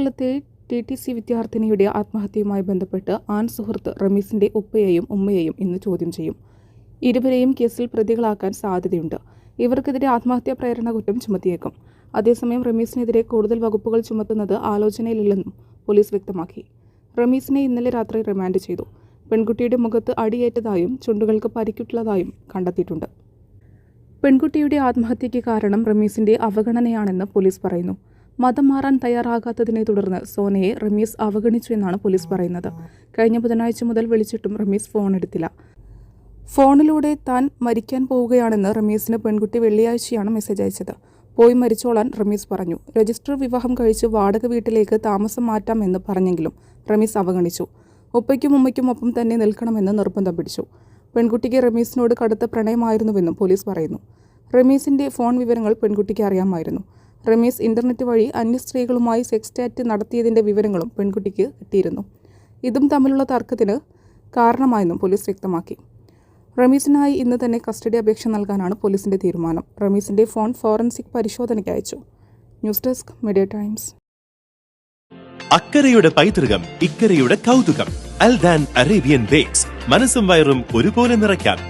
കോതമംഗലത്തെ T T C വിദ്യാർത്ഥിനിയുടെ ആത്മഹത്യയുമായി ബന്ധപ്പെട്ട് ആൺ സുഹൃത്ത് റമീസിന്റെ ഉപ്പയെയും ഉമ്മയെയും ഇന്ന് ചോദ്യം ചെയ്യും. ഇരുവരെയും കേസിൽ പ്രതികളാക്കാൻ സാധ്യതയുണ്ട്. ഇവർക്കെതിരെ ആത്മഹത്യാ പ്രേരണ കുറ്റം ചുമത്തിയേക്കും. അതേസമയം റമീസിനെതിരെ കൂടുതൽ വകുപ്പുകൾ ചുമത്തുന്നത് ആലോചനയിലില്ലെന്നും പോലീസ് വ്യക്തമാക്കി. റമീസിനെ ഇന്നലെ രാത്രി റിമാൻഡ് ചെയ്തു. പെൺകുട്ടിയുടെ മുഖത്ത് അടിയേറ്റതായും ചുണ്ടുകൾക്ക് പരിക്കിട്ടുള്ളതായും കണ്ടെത്തിയിട്ടുണ്ട്. പെൺകുട്ടിയുടെ ആത്മഹത്യയ്ക്ക് കാരണം റമീസിന്റെ അവഗണനയാണെന്ന് പോലീസ് പറയുന്നു. മതം മാറാൻ തയ്യാറാകാത്തതിനെ തുടർന്ന് സോനയെ റമീസ് അവഗണിച്ചു എന്നാണ് പോലീസ് പറയുന്നത്. കഴിഞ്ഞ ബുധനാഴ്ച മുതൽ വിളിച്ചിട്ടും റമീസ് ഫോൺ എടുത്തില്ല. ഫോണിലൂടെ താൻ മരിക്കാൻ പോവുകയാണെന്ന് റമീസിന് പെൺകുട്ടി വെള്ളിയാഴ്ചയാണ് മെസ്സേജ് അയച്ചത്. പോയി മരിച്ചോളാൻ റമീസ് പറഞ്ഞു. രജിസ്റ്റർ വിവാഹം കഴിച്ച് വാടക വീട്ടിലേക്ക് താമസം മാറ്റാമെന്ന് പറഞ്ഞെങ്കിലും റമീസ് അവഗണിച്ചു. ഉപ്പയ്ക്കും ഉമ്മയ്ക്കും ഒപ്പം തന്നെ നിൽക്കണമെന്ന് നിർബന്ധം പിടിച്ചു. പെൺകുട്ടിക്ക് റമീസിനോട് കടുത്ത പ്രണയമായിരുന്നുവെന്നും പോലീസ് പറയുന്നു. റമീസിന്റെ ഫോൺ വിവരങ്ങൾ പെൺകുട്ടിക്ക് അറിയാമായിരുന്നു. റമീസ് ഇന്റർനെറ്റ് വഴി അന്യ സ്ത്രീകളുമായി സെക്സ് ചാറ്റ് നടത്തിയതിന്റെ വിവരങ്ങളും പെൺകുട്ടിക്ക് കിട്ടിയിരുന്നു. ഇതും തമ്മിലുള്ള തർക്കത്തിന് കാരണമായെന്നും പോലീസ് വ്യക്തമാക്കി. റമീസിനായി ഇന്ന് തന്നെ കസ്റ്റഡി അപേക്ഷ നൽകാനാണ് പോലീസിന്റെ തീരുമാനം. റമീസിന്റെ ഫോൺ ഫോറൻസിക് പരിശോധനയ്ക്ക് അയച്ചു. News desk media times. അക്കരയുടെ പൈതൃകം ഇക്കരയുടെ കൗതുകം അൽദാൻ അറേബ്യൻ ബേക്സ്. മനസ്സും വയറും ഒരുപോലെ നിറയ്ക്കാം.